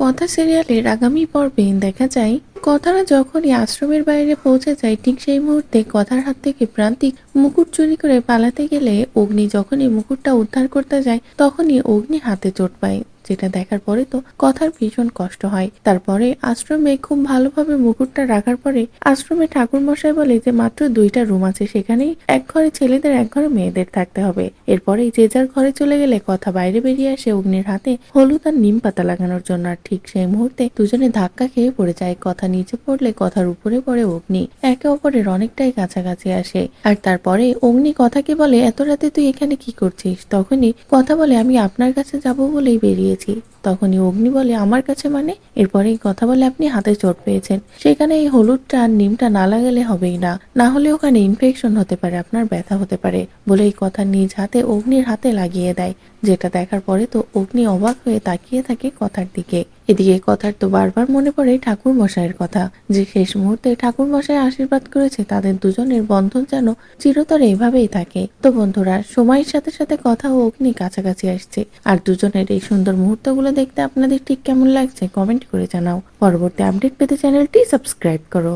কথা সিরিয়ালের আগামী পর্বে দেখা যায়, কথারা যখনই আশ্রমের বাইরে পৌঁছে যায়, ঠিক সেই মুহূর্তে কথার হাত থেকে প্রান্তিক মুকুট চুরি করে পালাতে গেলে অগ্নি যখনই মুকুটটা উদ্ধার করতে যায়, তখনই অগ্নি হাতে চোট পায়। যেটা দেখার পরে তো কথার ভীষণ কষ্ট হয়। তারপরে আশ্রমে খুব ভালোভাবে মুকুটটা রাখার পরে আশ্রমে ঠাকুর মশাই বলে যে, মাত্র দুইটা রুম আছে, সেখানেই এক ঘরে ছেলেদের, এক ঘরে মেয়েদের থাকতে হবে। এরপরে যে যার ঘরে চলে গেলে কথা বাইরে বেরিয়ে আসে অগ্নির হাতে, হলুদ আর নিম পাতা লাগানোর জন্য। আর ঠিক সেই মুহূর্তে দুজনে ধাক্কা খেয়ে পড়ে যায়। কথা নিচে পড়লে কথার উপরে পড়ে অগ্নি। একে অপরের অনেকটাই কাছাকাছি আসে। আর তারপরে অগ্নি কথাকে বলে, এত রাতে তুই এখানে কি করছিস? তখনই কথা বলে, আমি আপনার কাছে যাব বলেই বেরিয়েছি তখনই অগ্নি বলে, আমার কাছে মানে? এরপরেই কথা বলে আপনি হাতে চোট পেয়েছেন। সেখানে এই হলুদটা আর নিমটা না লাগালে হবেই না। না হলে ওখানে ইনফেকশন হতে পারে, আপনার ব্যথা হতে পারে বলে এই কথা নিজ হাতে অগ্নির হাতে লাগিয়ে দেয়। যেটা দেখার পরে তো অগ্নি অবাক হয়ে তাকিয়ে থাকে কথার দিকে। এদিকে কথার তো বারবার মনে পড়ে ঠাকুর মশাইয়ের কথা। যে শেষ মুহূর্তে ঠাকুর মশাই আশীর্বাদ করেছে, তাদের দুজনের বন্ধন যেন চিরতরে এভাবেই থাকে। তো বন্ধুরা, সময়ের সাথে সাথে কথা ও অগ্নি কাছাকাছি আসছে। আর দুজনের এই সুন্দর মুহূর্তগুলো দেখতে আপনাদের ঠিক কেমন লাগছে কমেন্ট করে জানাও। পরবর্তী আপডেট পেতে চ্যানেলটি সাবস্ক্রাইব করো।